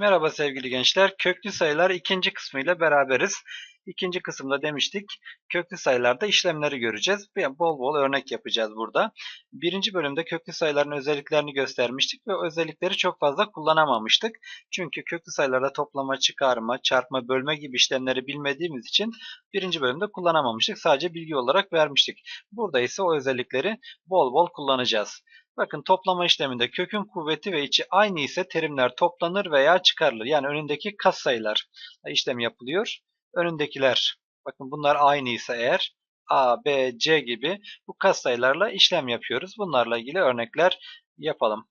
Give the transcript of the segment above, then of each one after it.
Merhaba sevgili gençler. Köklü sayılar ikinci kısmıyla beraberiz. İkinci kısımda demiştik köklü sayılarda işlemleri göreceğiz. Bol bol örnek yapacağız burada. Birinci bölümde köklü sayıların özelliklerini göstermiştik ve özellikleri çok fazla kullanamamıştık. Çünkü köklü sayılarda toplama, çıkarma, çarpma, bölme gibi işlemleri bilmediğimiz için birinci bölümde kullanamamıştık. Sadece bilgi olarak vermiştik. Burada ise o özellikleri bol bol kullanacağız. Bakın toplama işleminde kökün kuvveti ve içi aynı ise terimler toplanır veya çıkarılır. Yani önündeki katsayılar işlem yapılıyor. Önündekiler bakın bunlar aynı ise eğer A, B, C gibi bu katsayılarla işlem yapıyoruz. Bunlarla ilgili örnekler yapalım.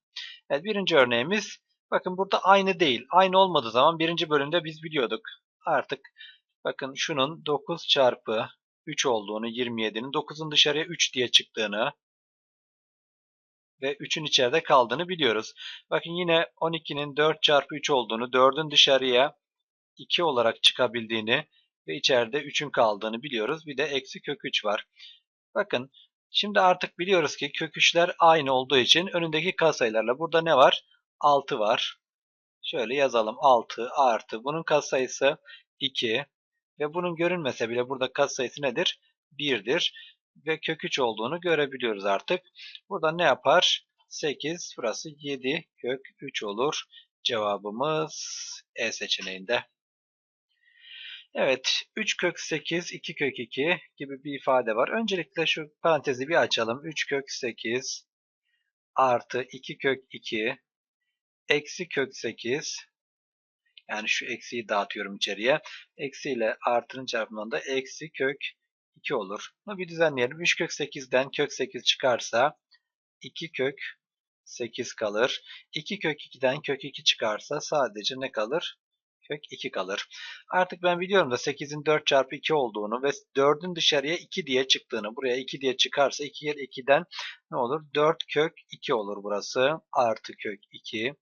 Evet, birinci örneğimiz bakın burada aynı değil. Aynı olmadığı zaman birinci bölümde biz biliyorduk. Artık bakın şunun 9 çarpı 3 olduğunu 27'nin 9'un dışarıya 3 diye çıktığını ve 3'ün içeride kaldığını biliyoruz. Bakın yine 12'nin 4 çarpı 3 olduğunu, 4'ün dışarıya 2 olarak çıkabildiğini ve içeride 3'ün kaldığını biliyoruz. Bir de eksi kök 3 var. Bakın şimdi artık biliyoruz ki kök 3'ler aynı olduğu için önündeki katsayılarla burada ne var? 6 var. Şöyle yazalım 6 artı bunun katsayısı 2 ve bunun görünmese bile burada katsayısı nedir? 1'dir ve kök 3 olduğunu görebiliyoruz artık. Burada ne yapar? 8, burası 7 kök 3 olur. Cevabımız E seçeneğinde. Evet, 3 kök 8, 2 kök 2 gibi bir ifade var. Öncelikle şu parantezi bir açalım. 3 kök 8 artı 2 kök 2 eksi kök 8 yani şu eksiyi dağıtıyorum içeriye. Eksi ile artının çarpımından da eksi kök 2 olur. Bunu bir düzenleyelim. 3 kök 8'den kök 8 çıkarsa 2 kök 8 kalır. 2 kök 2'den kök 2 çıkarsa sadece ne kalır? Kök 2 kalır. Artık ben biliyorum da 8'in 4 çarpı 2 olduğunu ve 4'ün dışarıya 2 diye çıktığını. Buraya 2 diye çıkarsa 2 yer 2'den ne olur? 4 kök 2 olur burası. Artı kök 2.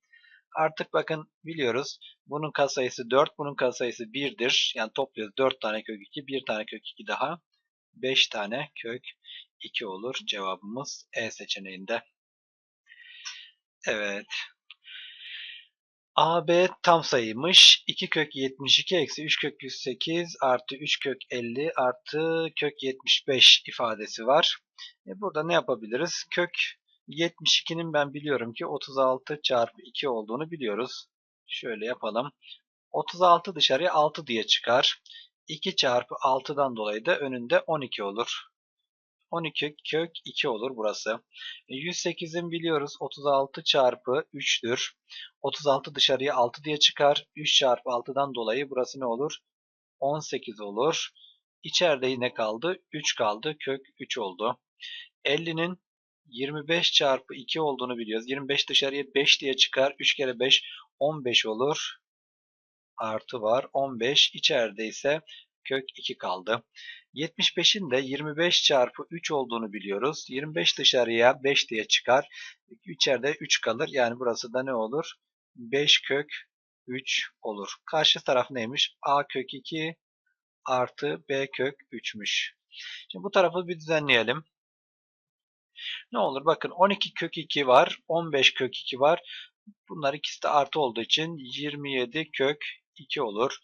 Artık bakın biliyoruz. Bunun katsayısı 4, bunun katsayısı 1'dir. Yani topluyoruz 4 tane kök 2, 1 tane kök 2 daha. 5 tane kök 2 olur. Cevabımız E seçeneğinde. Evet. AB tam sayıymış. 2 kök 72 eksi 3 kök 108 artı 3 kök 50 artı kök 75 ifadesi var. E burada ne yapabiliriz? Kök 72'nin ben biliyorum ki 36 çarpı 2 olduğunu biliyoruz. Şöyle yapalım. 36 dışarıya 6 diye çıkar. 2 çarpı 6'dan dolayı da önünde 12 olur. 12 kök 2 olur burası. 108'in biliyoruz 36 çarpı 3'tür. 36 dışarıya 6 diye çıkar. 3 çarpı 6'dan dolayı burası ne olur? 18 olur. İçeride yine kaldı? 3 kaldı. Kök 3 oldu. 50'nin 25 çarpı 2 olduğunu biliyoruz. 25 dışarıya 5 diye çıkar. 3 kere 5 15 olur. Artı var. 15 içeride ise kök 2 kaldı. 75'in de 25 çarpı 3 olduğunu biliyoruz. 25 dışarıya 5 diye çıkar. İçeride 3 kalır. Yani burası da ne olur? 5 kök 3 olur. Karşı taraf neymiş? A kök 2 artı B kök 3'müş. Şimdi bu tarafı bir düzenleyelim. Ne olur bakın 12 kök 2 var. 15 kök 2 var. Bunlar ikisi de artı olduğu için 27 kök 2 olur.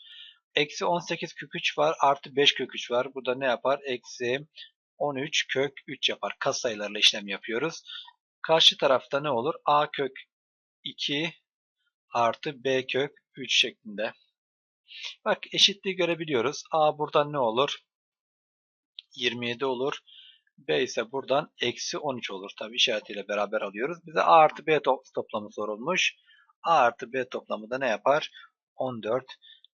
Eksi 18 kök 3 var. Artı 5 kök 3 var. Burada ne yapar? Eksi 13 kök 3 yapar. Kas sayılarla işlem yapıyoruz. Karşı tarafta ne olur? A kök 2 artı B kök 3 şeklinde. Bak eşitliği görebiliyoruz. A buradan ne olur? 27 olur. B ise buradan eksi 13 olur. Tabi işaretiyle beraber alıyoruz. Bize A artı B toplamı sorulmuş. A artı B toplamı da ne yapar? 14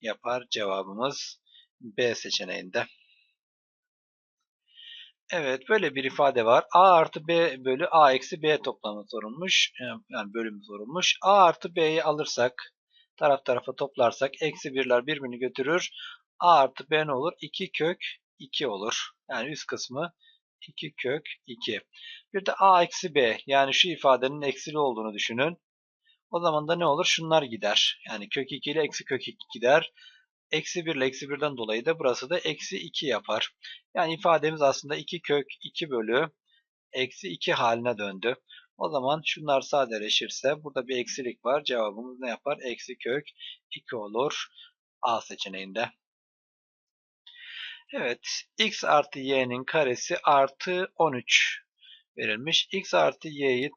yapar. Cevabımız B seçeneğinde. Evet böyle bir ifade var. A artı B bölü A eksi B toplamı sorulmuş. Yani bölüm sorulmuş. A artı B'yi alırsak taraf tarafa toplarsak eksi birler birbirini götürür. A artı B ne olur? 2 kök 2 olur. Yani üst kısmı 2 kök 2. Bir de A eksi B yani şu ifadenin eksili olduğunu düşünün. O zaman da ne olur? Şunlar gider. Yani kök 2 ile eksi kök 2 gider. Eksi 1 ile eksi 1'den dolayı da burası da eksi 2 yapar. Yani ifademiz aslında 2 kök 2 bölü eksi 2 haline döndü. O zaman şunlar sadeleşirse burada bir eksilik var. Cevabımız ne yapar? Eksi kök 2 olur. A seçeneğinde. Evet. X artı y'nin karesi artı 13 verilmiş. X artı y'yi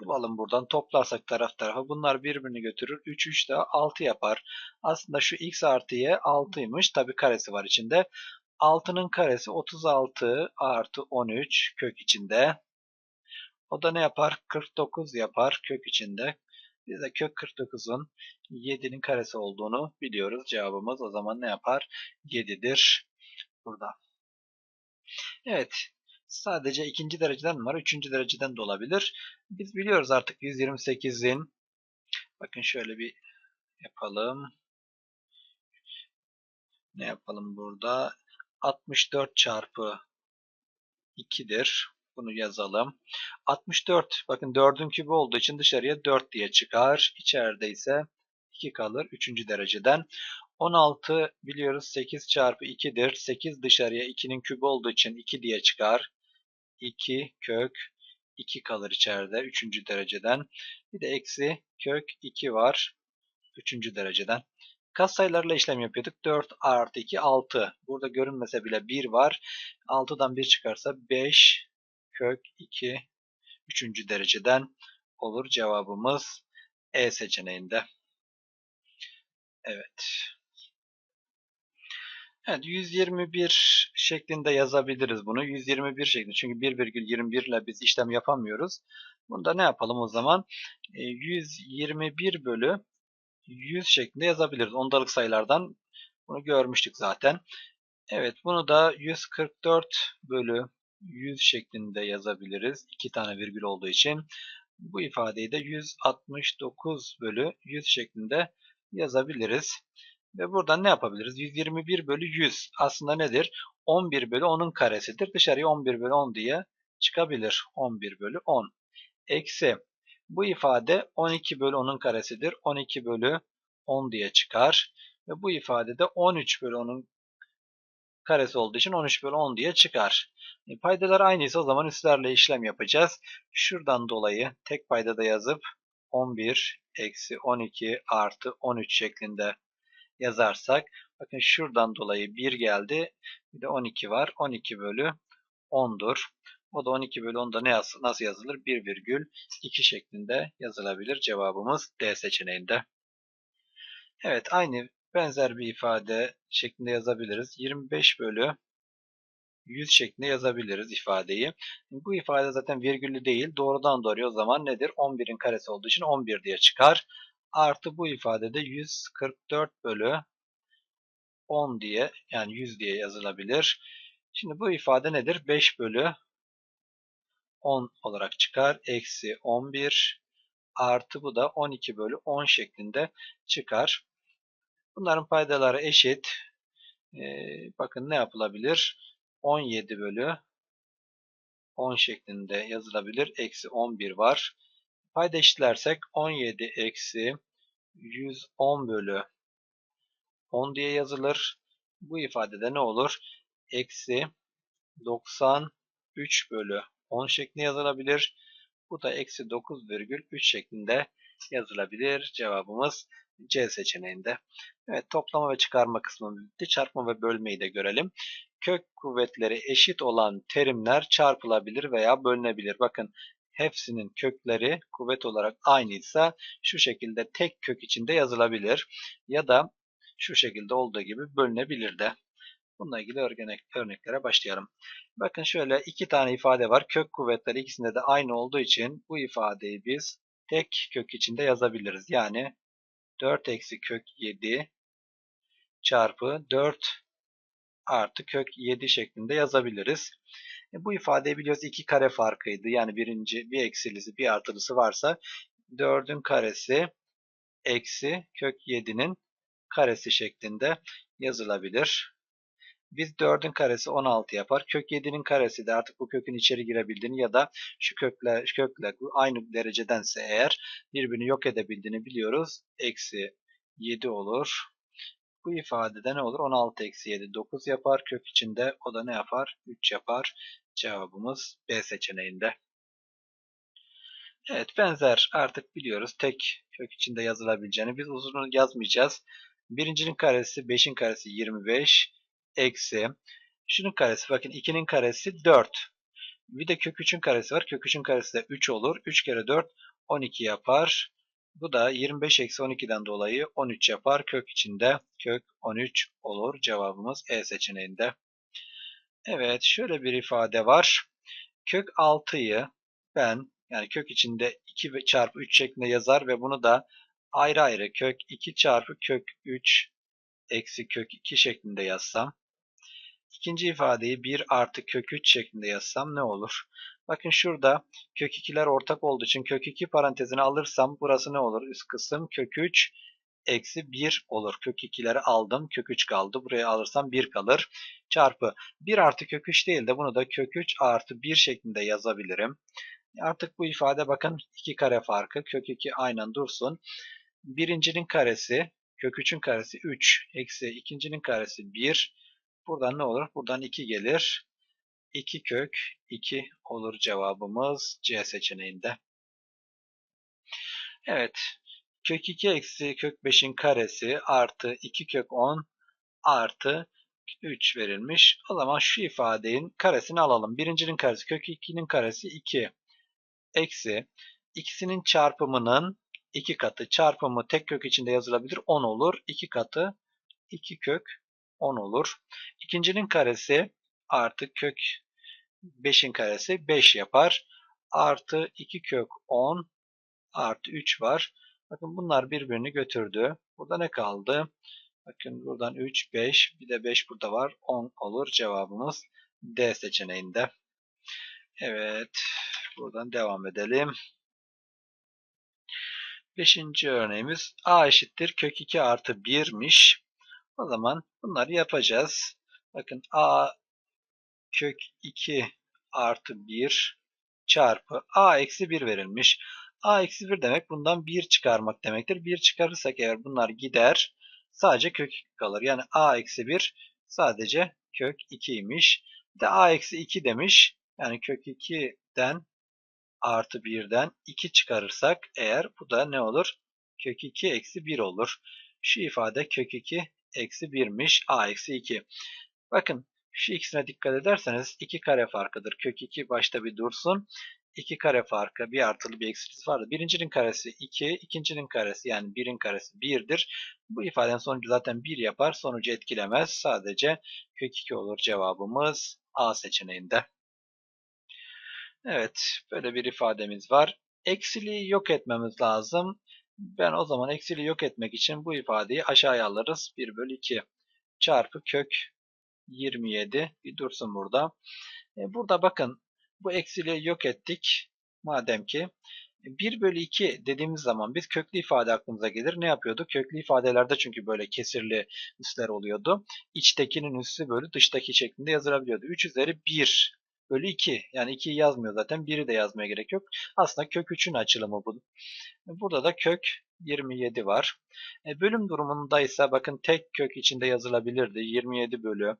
bulalım buradan. Toplarsak taraf tarafa. Bunlar birbirini götürür. 3 3 daha 6 yapar. Aslında şu x artı y 6'ymış. Tabi karesi var içinde. 6'nın karesi 36 artı 13 kök içinde. O da ne yapar? 49 yapar kök içinde. Biz de kök 49'un 7'nin karesi olduğunu biliyoruz. Cevabımız o zaman ne yapar? 7'dir burada. Evet. Sadece ikinci dereceden var? Üçüncü dereceden de olabilir. Biz biliyoruz artık 128'in bakın şöyle bir yapalım. Ne yapalım burada? 64 çarpı 2'dir. Bunu yazalım. 64 bakın 4'ün kübü olduğu için dışarıya 4 diye çıkar. İçeride ise 2 kalır 3. dereceden. 16 biliyoruz 8 çarpı 2'dir. 8 dışarıya 2'nin kübü olduğu için 2 diye çıkar. 2 kök 2 kalır içeride 3. dereceden. Bir de eksi kök 2 var 3. dereceden. Kas sayılarla işlem yapıyorduk. 4 artı 2 6. Burada görünmese bile 1 var. 6'dan 1 çıkarsa 5 kök 2 3. dereceden olur. Cevabımız E seçeneğinde. Evet. Evet 121 şeklinde yazabiliriz bunu. 121 şeklinde. Çünkü 1,21 ile biz işlem yapamıyoruz. Bunda ne yapalım o zaman? 121 bölü 100 şeklinde yazabiliriz. Ondalık sayılardan bunu görmüştük zaten. Evet bunu da 144 bölü 100 şeklinde yazabiliriz. İki tane virgül olduğu için. Bu ifadeyi de 169 bölü 100 şeklinde yazabiliriz. Ve buradan ne yapabiliriz? 121 bölü 100 aslında nedir? 11 bölü 10'un karesidir. Dışarıya 11 bölü 10 diye çıkabilir. 11 bölü 10. Eksi bu ifade 12 bölü 10'un karesidir. 12 bölü 10 diye çıkar. Ve bu ifade de 13 bölü 10'un karesi olduğu için 13 bölü 10 diye çıkar. E, paydalar aynıysa o zaman üstlerle işlem yapacağız. Şuradan dolayı tek paydada yazıp 11 eksi 12 artı 13 şeklinde yazarsak bakın şuradan dolayı 1 geldi. Bir de 12 var. 12 bölü 10'dur. O da 12 bölü 10'da ne yaz, nasıl yazılır? 1 virgül 2 şeklinde yazılabilir. Cevabımız D seçeneğinde. Evet aynı benzer bir ifade şeklinde yazabiliriz. 25 bölü 100 şeklinde yazabiliriz ifadeyi. Bu ifade zaten virgüllü değil. Doğrudan doğruya o zaman nedir? 11'in karesi olduğu için 11 diye çıkar. Artı bu ifadede 144 bölü 10 diye yani 100 diye yazılabilir. Şimdi bu ifade nedir? 5 bölü 10 olarak çıkar. Eksi 11 artı bu da 12 bölü 10 şeklinde çıkar. Bunların paydaları eşit. Ee, bakın ne yapılabilir? 17 bölü 10 şeklinde yazılabilir. Eksi 11 var. Payda eşitlersek 17 eksi 110 bölü 10 diye yazılır. Bu ifadede ne olur? Eksi 93 bölü 10 şeklinde yazılabilir. Bu da eksi 9,3 şeklinde yazılabilir. Cevabımız C seçeneğinde. Evet toplama ve çıkarma kısmı bitti. Çarpma ve bölmeyi de görelim. Kök kuvvetleri eşit olan terimler çarpılabilir veya bölünebilir. Bakın hepsinin kökleri kuvvet olarak aynıysa şu şekilde tek kök içinde yazılabilir. Ya da şu şekilde olduğu gibi bölünebilir de. Bununla ilgili örnek, örneklere başlayalım. Bakın şöyle iki tane ifade var. Kök kuvvetleri ikisinde de aynı olduğu için bu ifadeyi biz tek kök içinde yazabiliriz. Yani 4 eksi kök 7 çarpı 4 artı kök 7 şeklinde yazabiliriz. E, bu ifadeyi biliyoruz iki kare farkıydı. Yani birinci bir eksilisi bir artılısı varsa 4'ün karesi eksi kök 7'nin karesi şeklinde yazılabilir. Biz 4'ün karesi 16 yapar. Kök 7'nin karesi de artık bu kökün içeri girebildiğini ya da şu kökle, şu kökle aynı derecedense eğer birbirini yok edebildiğini biliyoruz. Eksi 7 olur. Bu ifadede ne olur? 16 eksi 7 9 yapar. Kök içinde o da ne yapar? 3 yapar. Cevabımız B seçeneğinde. Evet benzer artık biliyoruz tek kök içinde yazılabileceğini. Biz uzununu yazmayacağız. Birincinin karesi 5'in karesi 25 eksi şunun karesi bakın 2'nin karesi 4. Bir de kök 3'ün karesi var. Kök 3'ün karesi de 3 olur. 3 kere 4 12 yapar. Bu da 25 eksi 12'den dolayı 13 yapar. Kök içinde kök 13 olur. Cevabımız E seçeneğinde. Evet şöyle bir ifade var. Kök 6'yı ben yani kök içinde 2 çarpı 3 şeklinde yazar ve bunu da ayrı ayrı kök 2 çarpı kök 3 eksi kök 2 şeklinde yazsam. İkinci ifadeyi 1 artı kök 3 şeklinde yazsam ne olur? Bakın şurada kök 2'ler ortak olduğu için kök 2 parantezini alırsam burası ne olur? Üst kısım kök 3 eksi 1 olur. Kök 2'leri aldım. Kök 3 kaldı. Buraya alırsam 1 kalır. Çarpı 1 artı kök 3 değil de bunu da kök 3 artı 1 şeklinde yazabilirim. Artık bu ifade bakın 2 kare farkı. Kök 2 aynen dursun. Birincinin karesi kök 3'ün karesi 3 eksi ikincinin karesi 1. Buradan ne olur? Buradan 2 gelir. 2 kök 2 olur cevabımız C seçeneğinde. Evet. Kök 2 eksi kök 5'in karesi artı 2 kök 10 artı 3 verilmiş. O zaman şu ifadenin karesini alalım. Birincinin karesi kök 2'nin karesi 2 eksi ikisinin çarpımının 2 katı çarpımı tek kök içinde yazılabilir 10 olur. 2 katı 2 kök 10 olur. İkincinin karesi artı kök 5'in karesi 5 yapar. Artı 2 kök 10 artı 3 var. Bakın bunlar birbirini götürdü. Burada ne kaldı? Bakın buradan 3, 5, bir de 5 burada var. 10 olur. Cevabımız D seçeneğinde. Evet. Buradan devam edelim. Beşinci örneğimiz a eşittir kök 2 artı 1'miş. O zaman bunları yapacağız. Bakın a kök 2 artı 1 çarpı a eksi 1 verilmiş. a eksi 1 demek bundan 1 çıkarmak demektir. 1 çıkarırsak eğer bunlar gider. Sadece kök 2 kalır. Yani a eksi 1 sadece kök 2'ymiş. Bir de a eksi 2 demiş. Yani kök 2'den artı 1'den 2 çıkarırsak eğer bu da ne olur? Kök 2 eksi 1 olur. Şu ifade kök 2 eksi 1'miş. a eksi 2. Bakın şu ikisine dikkat ederseniz 2 kare farkıdır. Kök 2 başta bir dursun. 2 kare farkı bir artılı bir eksisi vardı. Birincinin karesi 2, ikincinin karesi yani 1'in karesi 1'dir. Bu ifadenin sonucu zaten 1 yapar. Sonucu etkilemez. Sadece kök 2 olur cevabımız A seçeneğinde. Evet, böyle bir ifademiz var. Eksiliği yok etmemiz lazım. Ben o zaman eksiliği yok etmek için bu ifadeyi aşağıya alırız. 1 bölü 2 çarpı kök 27. Bir dursun burada. E, burada bakın bu eksiliği yok ettik. Madem ki 1 bölü 2 dediğimiz zaman biz köklü ifade aklımıza gelir. Ne yapıyorduk? Köklü ifadelerde çünkü böyle kesirli üsler oluyordu. İçtekinin üssü bölü dıştaki şeklinde yazılabiliyordu. 3 üzeri 1 bölü 2. Yani 2'yi yazmıyor zaten. 1'i de yazmaya gerek yok. Aslında kök 3'ün açılımı bu. Burada da kök 27 var. E, bölüm durumunda ise bakın tek kök içinde yazılabilirdi. 27 bölü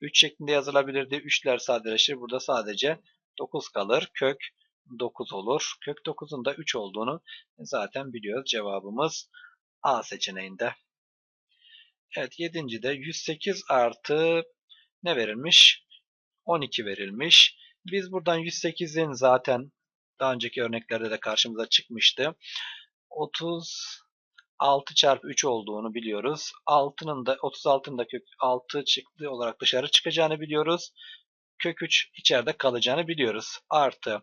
3 şeklinde yazılabilirdi. 3'ler sadeleşir. Burada sadece 9 kalır. Kök 9 olur. Kök 9'un da 3 olduğunu zaten biliyoruz. Cevabımız A seçeneğinde. Evet 7. de 108 artı ne verilmiş? 12 verilmiş. Biz buradan 108'in zaten daha önceki örneklerde de karşımıza çıkmıştı. 36 çarpı 3 olduğunu biliyoruz. 6'nın da 36'nın da kök 6 çıktı olarak dışarı çıkacağını biliyoruz. Kök 3 içeride kalacağını biliyoruz. Artı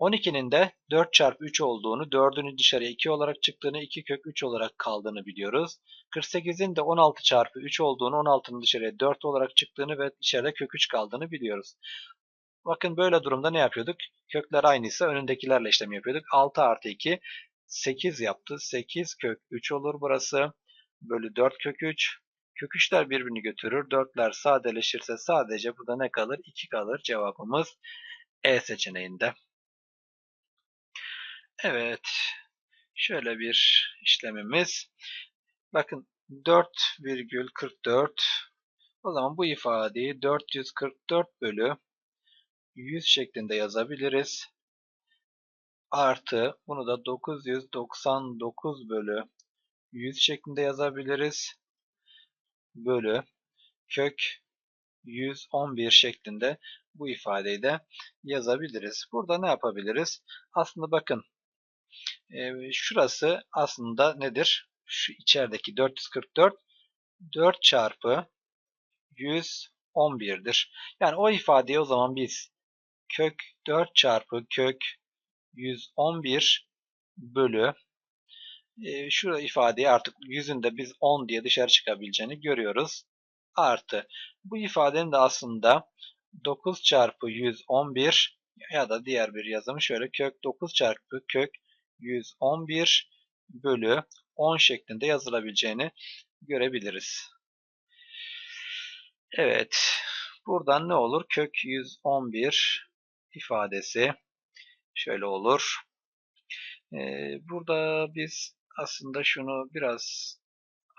12'nin de 4 çarpı 3 olduğunu, 4'ünün dışarıya 2 olarak çıktığını, 2 kök 3 olarak kaldığını biliyoruz. 48'in de 16 çarpı 3 olduğunu, 16'nın dışarıya 4 olarak çıktığını ve içeride kök 3 kaldığını biliyoruz. Bakın böyle durumda ne yapıyorduk? Kökler aynıysa önündekilerle işlem yapıyorduk. 6 artı 2 8 yaptı. 8 kök 3 olur burası. Bölü 4 kök 3. Kök 3'ler birbirini götürür. 4'ler sadeleşirse sadece burada ne kalır? 2 kalır. Cevabımız E seçeneğinde. Evet. Şöyle bir işlemimiz. Bakın 4,44 o zaman bu ifadeyi 444 bölü 100 şeklinde yazabiliriz. Artı bunu da 999 bölü 100 şeklinde yazabiliriz. Bölü kök 111 şeklinde bu ifadeyi de yazabiliriz. Burada ne yapabiliriz? Aslında bakın e, şurası aslında nedir? Şu içerideki 444 4 çarpı 111'dir. Yani o ifadeyi o zaman biz kök 4 çarpı kök 111 bölü e, şu ifadeyi artık yüzünde biz 10 diye dışarı çıkabileceğini görüyoruz. Artı bu ifadenin de aslında 9 çarpı 111 ya da diğer bir yazımı şöyle kök 9 çarpı kök 111 bölü 10 şeklinde yazılabileceğini görebiliriz. Evet. Buradan ne olur? Kök 111 ifadesi şöyle olur. Burada biz aslında şunu biraz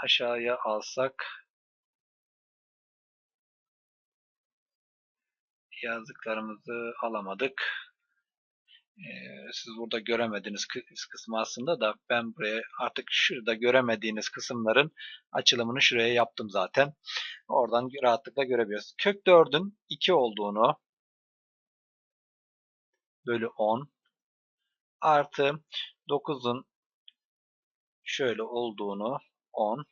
aşağıya alsak yazdıklarımızı alamadık. Siz burada göremediğiniz kısmı aslında da ben buraya artık şurada göremediğiniz kısımların açılımını şuraya yaptım zaten. Oradan rahatlıkla görebiliyoruz. Kök 4'ün 2 olduğunu bölü 10 artı 9'un şöyle olduğunu 10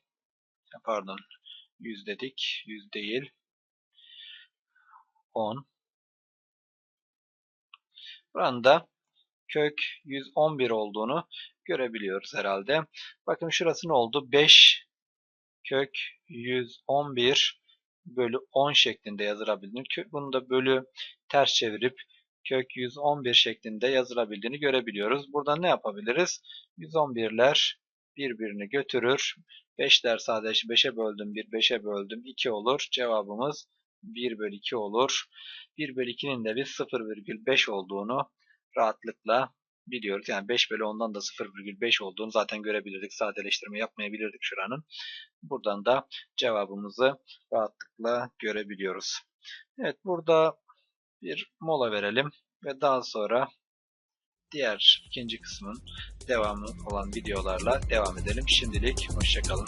pardon 100 dedik 100 değil 10 Buranın kök 111 olduğunu görebiliyoruz herhalde. Bakın şurası ne oldu? 5 kök 111 bölü 10 şeklinde yazılabildiğini, bunu da bölü ters çevirip kök 111 şeklinde yazılabildiğini görebiliyoruz. Burada ne yapabiliriz? 111'ler birbirini götürür. 5'ler sadece 5'e böldüm 1, 5'e böldüm 2 olur. Cevabımız 1 bölü 2 olur. 1 bölü 2'nin de biz 0,5 olduğunu rahatlıkla biliyoruz. Yani 5 bölü 10'dan da 0,5 olduğunu zaten görebilirdik. Sadeleştirme yapmayabilirdik şuranın. Buradan da cevabımızı rahatlıkla görebiliyoruz. Evet burada bir mola verelim ve daha sonra diğer ikinci kısmın devamı olan videolarla devam edelim. Şimdilik hoşçakalın.